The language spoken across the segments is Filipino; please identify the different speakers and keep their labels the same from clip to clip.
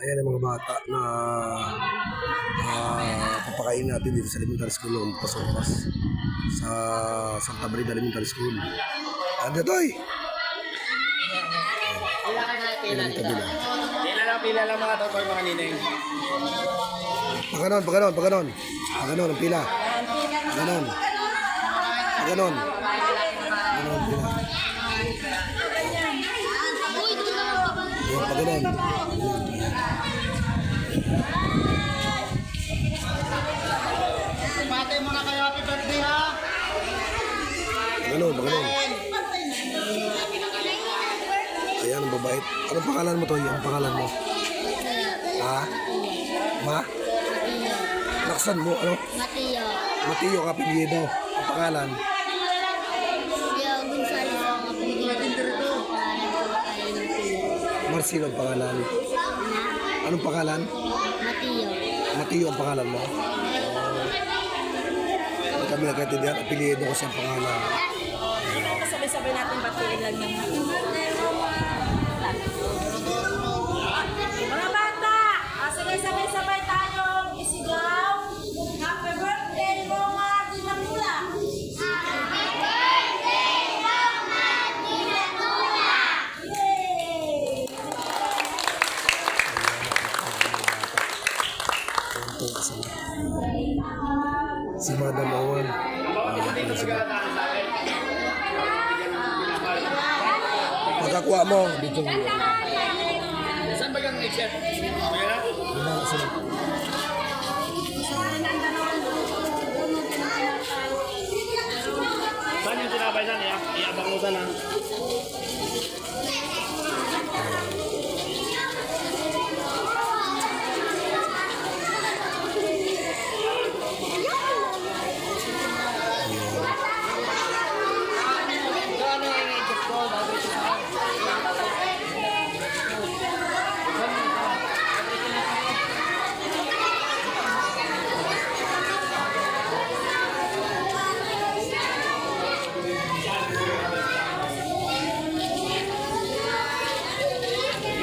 Speaker 1: Ayan ang mga bata na uh, papakain natin dito sa elementary school noong pasopas sa Santa Brida Elementary School. Ano to eh?
Speaker 2: Pila ka na, pila
Speaker 1: kabila.
Speaker 2: Pila lang, pila lang mga totoy mga nineng.
Speaker 1: Paganon, paganon, paganon. Paganon, ang pila. Paganon. Paganon. Paganon, pila. Paganon.
Speaker 2: Pati mo na kayo, happy birthday ha!
Speaker 1: Paganon, paganon. Ayan, ang babait. Anong pangalan mo to? Anong pangalan mo? Ha? Ma? Laksan mo, ano?
Speaker 3: Mateo.
Speaker 1: Mateo Capiliedo. Ang pangalan?
Speaker 3: Mateo.
Speaker 1: Marcelo ang pangalan. Anong pangalan?
Speaker 3: Mateo.
Speaker 1: Mateo ang pangalan mo? Hindi kami nagkaintindihan. Apelyido kasi ang pangalan.
Speaker 4: Sabay-sabay natin batiin lang ng
Speaker 1: Tuntong kasama. Si Madam sila? Pagkakuha mo, dito.
Speaker 2: Saan ba kang chef?
Speaker 1: Lumala sila.
Speaker 2: Saan yung tinapay saan ya? Iabang mo sana.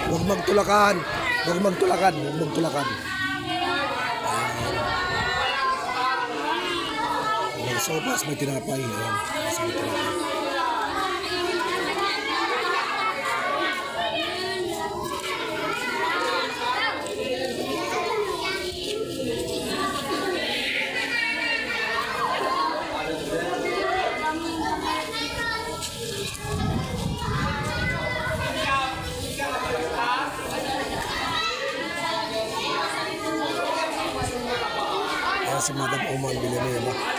Speaker 1: Huwag magtulakan. Huwag magtulakan. Huwag magtulakan. Ayan. Sopas may tinapay. Ayan. May tinapay. Ayan si Madam Oman Villanueva.